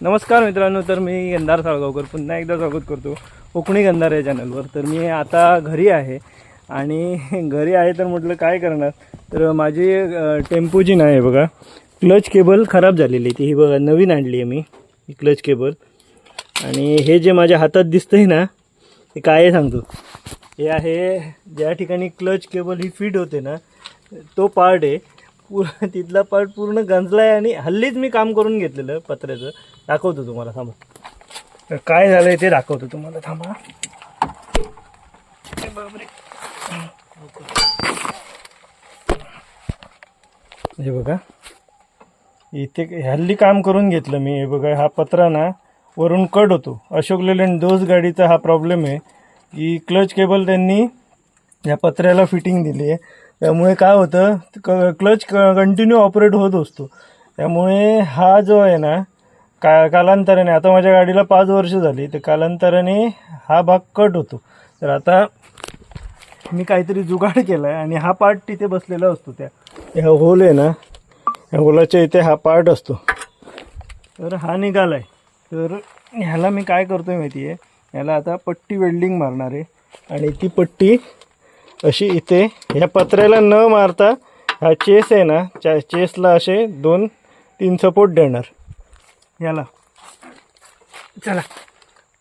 नमस्कार मित्रांनो तर मी गंधार साळगावकर. पुन्हा एकदा स्वागत करतो कोकणी गंधार या चॅनलवर तर मी आता घरी आहे आणि घरी आहे तर म्हटलं काय करणार? तर माझी टेम्पोची टेम्पो जी नाही बघा क्लच केबल खराब झालेली ती. ही बघा नवीन आणली आहे मी ही क्लच केबल. आणि हे जे माझ्या हातात दिसतंय ना ते काय आहे सांगतो? हे आहे ज्या ठिकाणी क्लच केबल ही फिट होते ना तो पार्ट आहे. पूर्ण तिथला पार्ट पूर्ण गंजला आहे आणि हल्लीच मी काम करून घेतलेलं पत्र्याचं. दाखवतो तुम्हाला थांबा. तर काय झालं आहे ते दाखवतो तुम्हाला थांबा. हे बघा. इथे हल्ली काम करून घेतलं मी हे बघा हा पत्रा ना वरून कट होतो. अशोक लेलँड दोस गाडीचा हा प्रॉब्लेम आहे. की क्लच केबल त्यांनी या पत्र्याला फिटिंग दिली आहे. त्यामुळे काय होतं क क्लच क कंटिन्यू ऑपरेट होत असतो. त्यामुळे हा जो आहे ना का कालांतराने आता माझ्या गाडीला पाच वर्ष झाली तर कालांतराने हा भाग कट होतो. तर आता मी काहीतरी जुगाड केला आहे आणि हा पार्ट तिथे बसलेला असतो त्या. ह्या होल आहे ना ह्या होलाच्या इथे हा पार्ट असतो. तर हा निघाला आहे तर ह्याला मी काय करतो आहे माहिती आहे ह्याला आता पट्टी वेल्डिंग मारणार आहे. आणि ती पट्टी अशी इथे ह्या पत्र्याला न मारता हा चेस आहे ना च्या चेसला असे दोन तीन सपोर्ट देणार. याला. चला.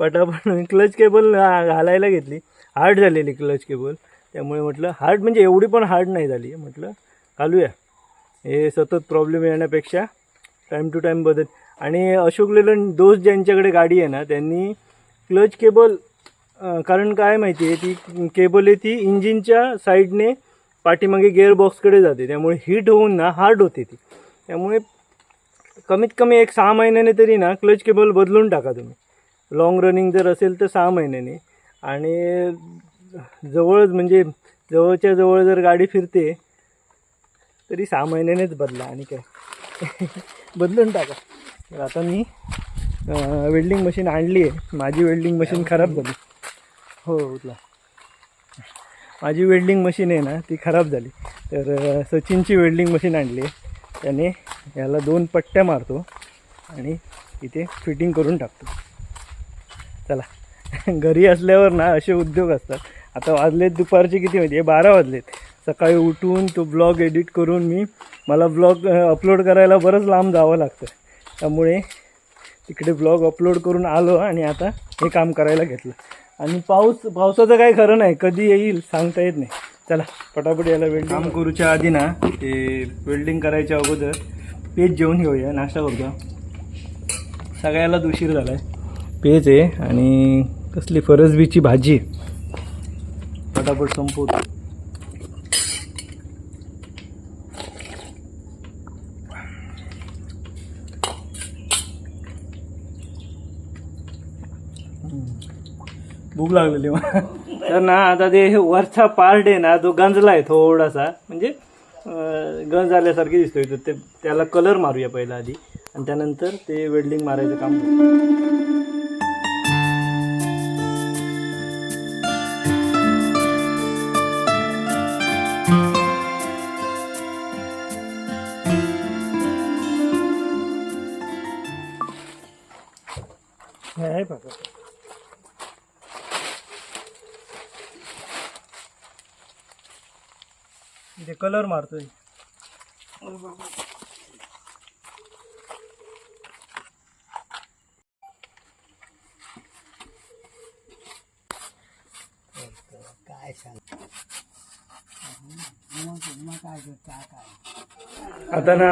पटापट क्लच केबल घालायला घेतली. हार्ड झालेली क्लच केबल. त्यामुळे म्हटलं हार्ड म्हणजे एवढी पण हार्ड नाही झाली. म्हटलं घालूया. हे सतत प्रॉब्लेम येण्यापेक्षा टाईम टू टाईम बदल. आणि अशोक लेलंड दोस्त ज्यांच्याकडे गाडी आहे ना त्यांनी क्लच केबल कारण काय माहिती आहे ती केबल आहे ती इंजिनच्या साईडने पाठीमागे गेअरबॉक्सकडे जाते. त्यामुळे हीट होऊन ना हार्ड होते ती. त्यामुळे कमीत कमी एक सहा महिन्याने तरी ना क्लच केबल बदलून टाका तुम्ही. लॉंग रनिंग जर असेल तर सहा महिन्याने. आणि जवळच म्हणजे जवळच्या जवळ जर गाडी फिरते तरी सहा महिन्यानेच बदला आणि काय. बदलून टाका. तर आता मी वेल्डिंग मशीन आणली आहे. माझी वेल्डिंग मशीन खराब झाली. हो उठला. माझी वेल्डिंग मशीन आहे ना ती खराब झाली. तर सचिनची वेल्डिंग मशीन आणली आहे. त्याने याला दोन पट्ट्या मारतो आणि इथे फिटिंग करून टाकतो. चला. घरी असल्यावर ना असे उद्योग असतात. आता वाजलेत दुपारचे किती माहिती आहे? बारा वाजलेत. सकाळी उठून तो ब्लॉग एडिट करून मी मला ब्लॉग अपलोड करायला बरंच लांब जावं लागतं. त्यामुळे तिकडे ब्लॉग अपलोड करून आलो आणि आता हे काम करायला घेतलं. आणि पाऊस पावसाचं काही खरं नाही. कधी येईल सांगता येत नाही. चला पटापट याला वेल्डिंग काम करूच्या आधी ना ते वेल्डिंग करायच्या अगोदर पेज जेवून घेऊया नाश्ता करूया सगळ्यालाच उशीर झाला आहे पेज आहे आणि कसली फरसबीची भाजी आहे. पटापट संपवतो. भूक लागलेली मला तर ना आता ते वरचा पार्ट आहे ना तो गंजला आहे थोडासा. म्हणजे गंज आल्यासारखी दिसतोय. तर ते त्याला कलर मारूया पहिला आधी. आणि त्यानंतर ते वेल्डिंग मारायचं काम कलर मारतोय. आता ना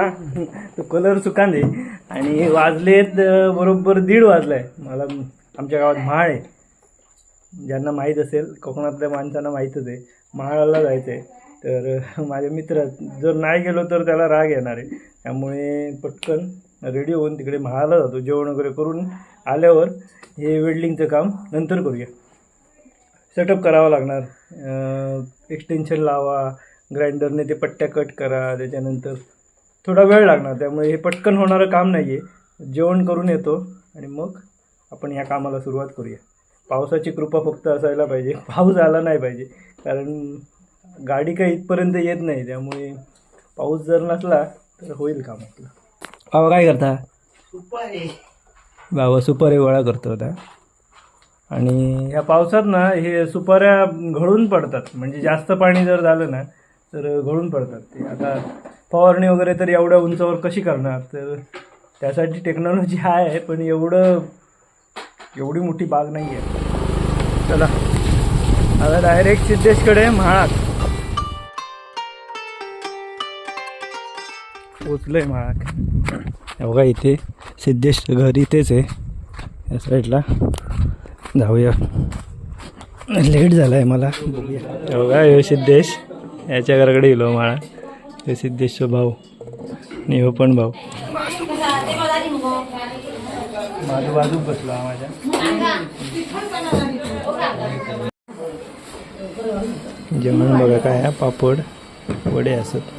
तो कलर चुकान दे. आणि वाजलेत बरोबर दीड वाजलाय. मला आमच्या गावात म्हाळ आहे. ज्यांना माहीत असेल कोकणातल्या माणसांना माहीतच आहे. महाळाला जायचं आहे तर माझ्या मित्र जर नाही गेलो तर त्याला राग येणार आहे. त्यामुळे पटकन रेडी होऊन तिकडे महाला जातो जेवण वगैरे करून आल्यावर हे वेल्डिंगचं काम नंतर करूया. सेटअप करावं लागणार. एक्सटेन्शन लावा ग्राइंडरने ते पट्ट्या कट करा त्याच्यानंतर थोडा वेळ लागणार. त्यामुळे हे पटकन होणारं काम नाही आहे जेवण करून येतो आणि मग आपण या कामाला सुरुवात करूया. पावसाची कृपा फक्त असायला पाहिजे. पाऊस आला नाही पाहिजे. कारण गाडी काही इथपर्यंत येत नाही त्यामुळे पाऊस जर नसला तर होईल काम आपलं. बाबा काय करता? गावा सुपारी गोळा करतो आता. आणि या पावसात ना हे सुपाऱ्या घळून पडतात. म्हणजे जास्त पाणी जर झालं ना तर घळून पडतात ते. आता फवारणी वगैरे तर एवढ्या उंचावर कशी करणार? तर त्यासाठी टेक्नॉलॉजी आहे पण एवढं एवढी मोठी बाग नाही आहे चला. आता डायरेक्ट सिद्धेशकडे महाळात. पोचलोय महाग हे बघा इथे सिद्धेश घर इथेच आहे. या साईडला जाऊया. लेट झाला आहे मला. बघूया हे बघा हे सिद्धेश. याच्या घराकडे गेलो माळा. हे सिद्धेशचा भाऊ. आणि हो पण भाऊ. माझं बाजू बसलो हा माझ्या. जेवण बघा काय पापड वडे असत.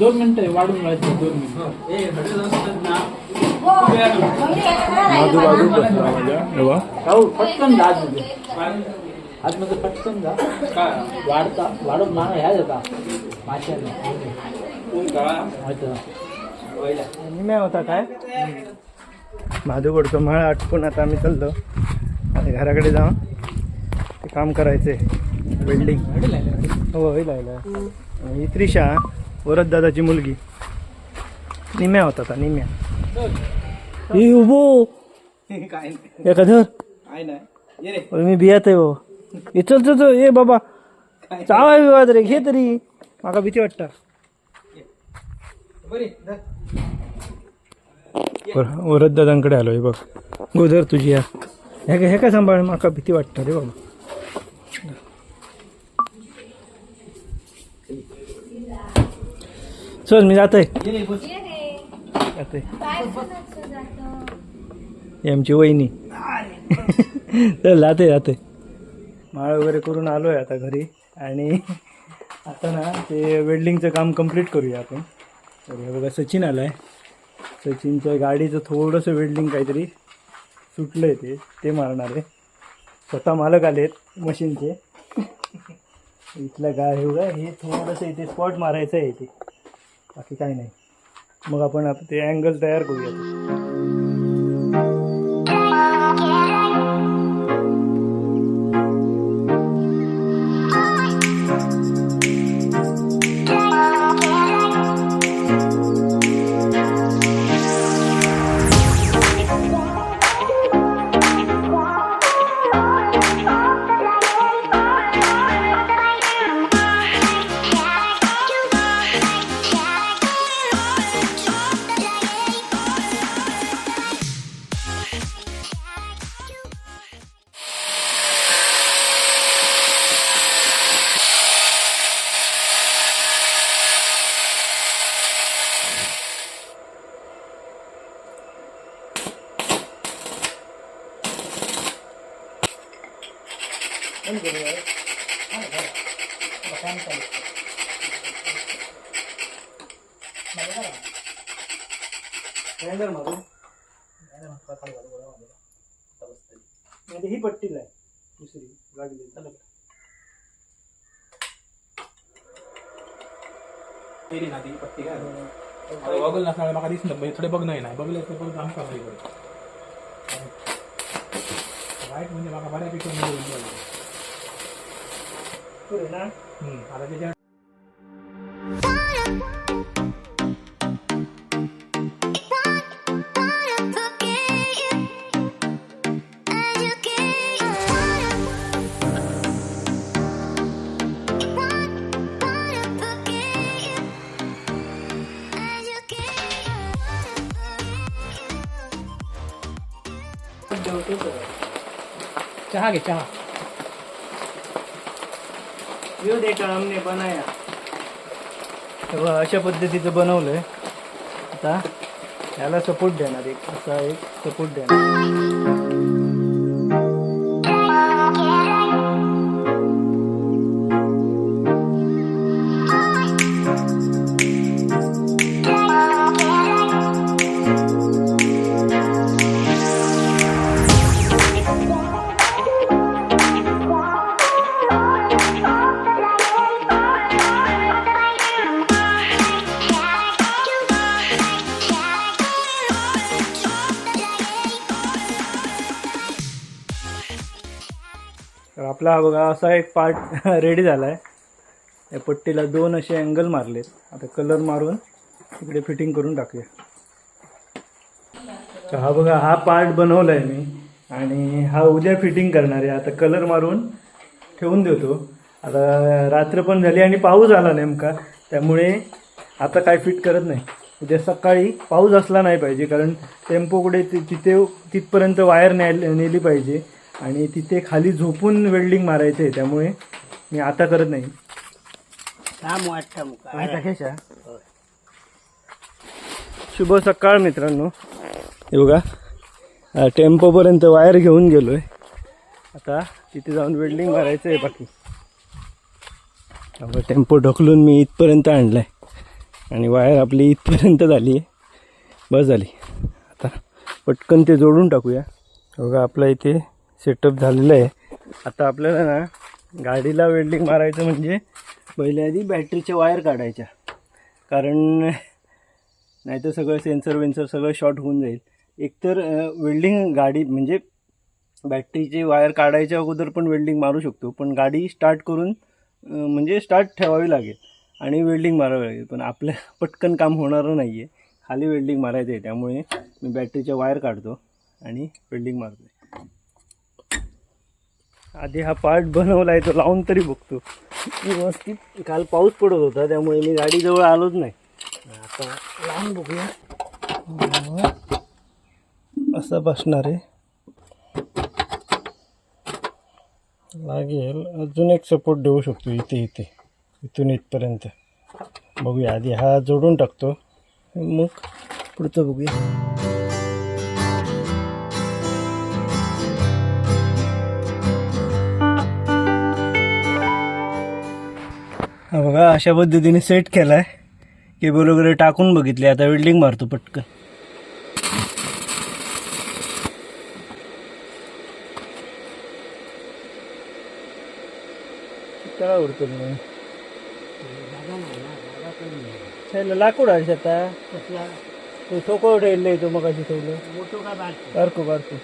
दोन मिनिटं वाढून राहायचं दोन. राहुल पटकन जा. आतमध्ये पटकन जा वाढता. वाढून मागा ह्या जाता निम्या होता काय? माझं गोडचं माळ आटपून आता आम्ही चाललो. आता घराकडे जाऊन ते काम करायचे. बिल्डिंग हो ही त्रिशा वरद दादाची मुलगी. निम्या होता आता निम्या. ही उभो एखादं मी बियात आहे हो. हे चल चल चल, ये बाबा. चावा विवाद रे घे तरी. माका भीती वाटतं. वरद दादांकडे आहे बघ. गोदर तुझी या. हे काय हे काय सांभाळ माका भीती वाटतं रे बाबा. चल मी जात आहे ही आमची वहिनी. चल जाते जाते माळ वगैरे करून आलोय आता घरी. आणि आता ना ते वेल्डिंगचं काम कंप्लीट करूया आपण. बघा सचिन आलाय. सचिनच्या गाडीचं थोडंसं वेल्डिंग काहीतरी सुटलं आहे ते ते मारणार आहे. स्वतः मालक आले आहेत मशीनचे. इथलं गाय हे बघा हे थोडंसं इथे स्पॉट मारायचं आहे इथे. बाकी काही नाही. मग आपण आता ते अँगल तयार करूया ग्राइंडर मारू? म्हणजे ही पट्टीला आहे दुसरी. गाडी चालत बघल ना म्हाका दिसना म्हणजे थोडे बघ नाही बघले ते बघ पडटा. वायट म्हणजे म्हाका बऱ्यापैकी म्हणजे ना? आता त्याच्या चहा. घे चहा यो देखा हमने बनाया. तेव्हा अशा पद्धतीचं बनवलंय. आता याला सपोर्ट देणार एक असा एक सपोर्ट देणार. बघा हा बघा असा एक पार्ट रेडी झाला आहे या पट्टीला दोन असे अँगल मारलेत. आता कलर मारून इकडे फिटिंग करून टाकूया. तर हा बघा हा पार्ट बनवला आहे मी. आणि हा उद्या फिटिंग करणार आहे. आता कलर मारून ठेवून देतो. आता रात्र पण झाली आणि पाऊस आला नेमका. त्यामुळे आता काय फिट करत नाही. उद्या सकाळी पाऊस असला नाही पाहिजे. कारण टेम्पोकडे कुठे तिथे तिथपर्यंत वायर न्याय नेली पाहिजे. आणि तिथे खाली झोपून वेल्डिंग मारायचं आहे त्यामुळे मी आता करत नाही. काय टाकायच्या? शुभ सकाळ मित्रांनो. हे बघा टेम्पोपर्यंत वायर घेऊन गेलो आहे आता तिथे जाऊन वेल्डिंग मारायचं आहे बाकी टेम्पो ढकलून मी इथपर्यंत आणला आहे आणि वायर आपली इथपर्यंत झाली आहे बस झाली. आता पटकन ते जोडून टाकूया. बघा आपला इथे सेटअप झालेलं आहे. आता आपल्याला ना गाडीला वेल्डिंग मारायचं म्हणजे पहिले आधी बॅटरीच्या वायर काढायच्या. कारण नाही तर सगळं सेन्सर वेन्सर सगळं शॉर्ट होऊन जाईल. एकतर वेल्डिंग गाडी म्हणजे बॅटरीची वायर काढायच्या अगोदर पण वेल्डिंग मारू शकतो. पण गाडी स्टार्ट करून म्हणजे स्टार्ट ठेवावी लागेल आणि वेल्डिंग मारावी लागेल. पण आपल्या पटकन काम होणारं नाही आहे खाली वेल्डिंग मारायचं आहे त्यामुळे मी बॅटरीच्या वायर काढतो आणि वेल्डिंग मारतो आधी हा पार्ट बनवला आहे तो लावून तरी बघतो. व्यवस्थित काल पाऊस पडत होता त्यामुळे मी गाडीजवळ आलोच नाही. आता लावून बघूया. असं बसणार आहे. लागेल. अजून एक सपोर्ट देऊ शकतो इथे इथे. इथून इथपर्यंत. बघूया आधी हा जोडून टाकतो. मग पुढचं बघूया. बघा अशा पद्धतीने सेट केला आहे केबल वगैरे टाकून बघितले. आता वेल्डिंग मारतो पटकन. उडतो मग लाकूड आहे आता तो ठोको ठेवलं तो मग अशी ठेवलं बारको बारको.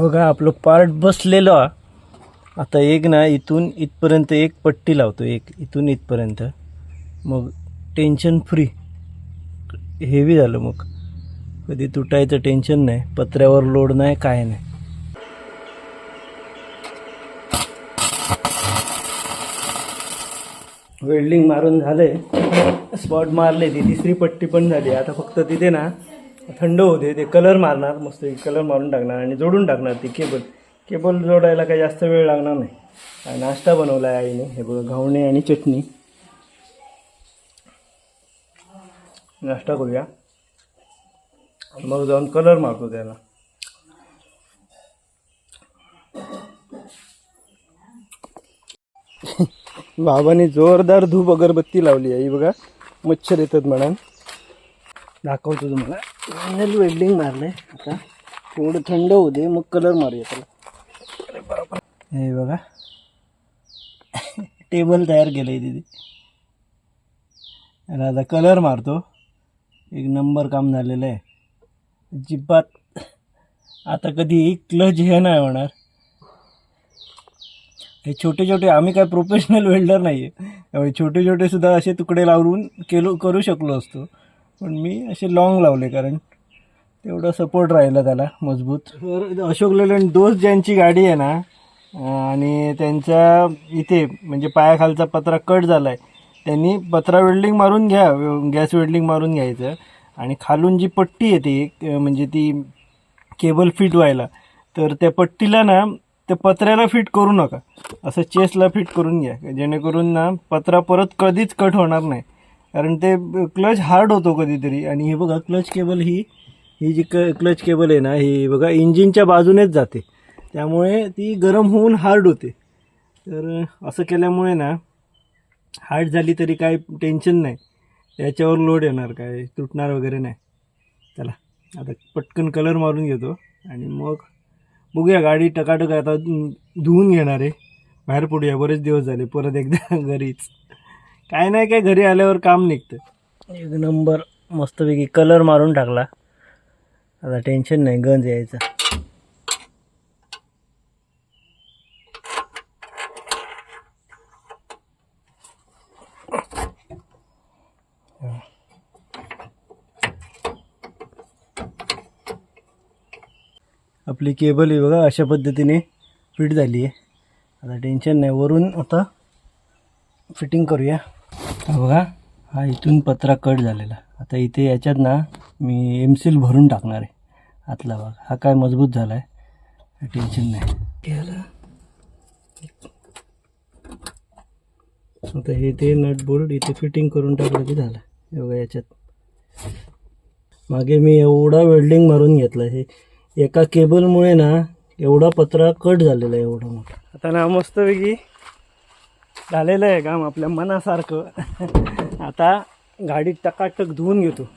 बघा आपलं पार्ट बसलेलं. आता एक ना इथून इथपर्यंत एक पट्टी लावतो एक. इथून इथपर्यंत. मग टेन्शन फ्री हेवी झालं मग. कधी तुटायचं टेन्शन नाही. पत्र्यावर लोड नाही काय नाही. वेल्डिंग मारून झाले स्पॉट मारले ती तिसरी पट्टी पण झाली. आता फक्त तिथे ना थंड होते ते कलर मारणार मस्त कलर मारून टाकणार आणि जोडून टाकणार ती केबल. केबल जोडायला काही जास्त वेळ लागणार नाही. आणि नाश्ता बनवला आहे आईने हे बघा घावणे आणि चटणी. नाश्ता करूया. मग जाऊन कलर मारतो त्याला. बाबाने जोरदार धूप अगरबत्ती लावली आहे बघा. मच्छर येतात म्हणा दाखवतो तुम्हाला. फायनल वेल्डिंग आहे आता थोडं थंड होऊ दे मग कलर मारूया त्याला. अरे बाबा हे बघा. टेबल तयार केलं आहे तिथे आणि आता कलर मारतो. एक नंबर काम झालेलं आहे. अजिबात आता कधी क्लच हे नाही होणार. हे छोटे छोटे आम्ही काय प्रोफेशनल वेल्डर नाही आहे त्यामुळे छोटे छोटे सुद्धा असे तुकडे लावून केलो करू शकलो असतो. पण मी असे लॉंग लावले कारण तेवढा सपोर्ट राहिला त्याला मजबूत. तर अशोक लेलंड दोस्त ज्यांची गाडी आहे ना आणि त्यांच्या इथे म्हणजे पायाखालचा पत्रा कट झाला आहे त्यांनी पत्रा वेल्डिंग मारून घ्या गॅस वेल्डिंग मारून घ्यायचं. आणि खालून जी पट्टी येते म्हणजे ती केबल फिट व्हायला तर त्या पट्टीला ना त्या पत्र्याला फिट करू नका. असं चेसला फिट करून घ्या जेणेकरून ना पत्रा परत कधीच कट होणार नाही. कारण ते क्लच हार्ड होतो कधीतरी. आणि हे बघा क्लच केबल ही ही जी क क्लच केबल आहे ना ही बघा इंजिनच्या बाजूनेच जाते. त्यामुळे ती गरम होऊन हार्ड होते. तर असं केल्यामुळे ना हार्ड झाली तरी काय टेन्शन नाही. त्याच्यावर लोड येणार काय तुटणार वगैरे नाही. चला आता पटकन कलर मारून घेतो. आणि मग बघूया गाडी टकाटक आता धुवून घेणार आहे. बाहेर पडूया बरेच दिवस झाले परत एकदा घरीच. काय नाही काय घरी आल्यावर काम निघतं. एक नंबर मस्तपैकी कलर मारून टाकला. आता टेन्शन नाही गंज यायचं. आपली केबल आहे बघा अशा पद्धतीने फिट झाली आहे आता टेन्शन नाही वरून आता फिटिंग करूया. बघा हा इथून पत्रा कट झालेला. आता इथे याच्यात ना मी एम सील भरून टाकणार आहे. आतला भाग. हा काय मजबूत झाला आहे टेन्शन नाही याला आता हे ते नट बोल्ट इथे फिटिंग करून टाकलं की झालं. हे बघा याच्यात. मागे मी एवढा वेल्डिंग मारून घेतला हे एका केबलमुळे ना एवढा पत्रा कट झालेला आहे एवढा मोठा. आता ना मस्तपैकी झालेलं आहे काम आपल्या मनासारखं. आता गाडी टकाटक धुवून घेतो.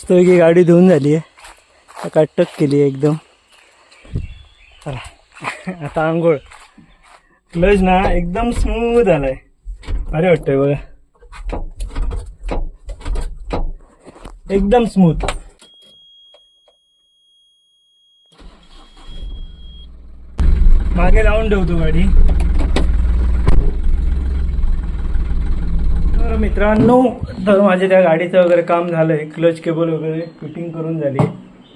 मस्तपैकी गाडी धुवून झाली आहे टकाटक केली आहे एकदम. चला. आता आंघोळ. क्लच ना एकदम स्मूथ आलाय अरे वाटतंय बघा. एकदम स्मूथ मागे लावून ठेवतो गाडी. तर मित्रांनो तर माझे त्या गाडीचं वगैरे काम झालं आहे क्लच केबल वगैरे फिटिंग करून झाली.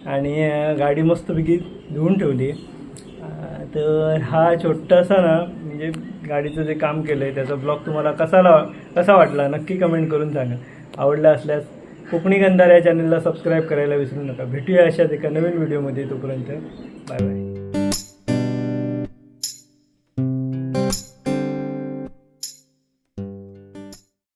आणि गाडी मस्तपैकी धुवून ठेवली. तर हा छोटासा ना म्हणजे गाडीचं जे काम केलं आहे त्याचा ब्लॉग तुम्हाला कसाला कसा वाटला? नक्की कमेंट करून सांगा. आवडला असल्यास कोकणी गंधार या चॅनलला सबस्क्राईब करायला विसरू नका. भेटूया अशाच एका नवीन व्हिडिओमध्ये तोपर्यंत. Bye bye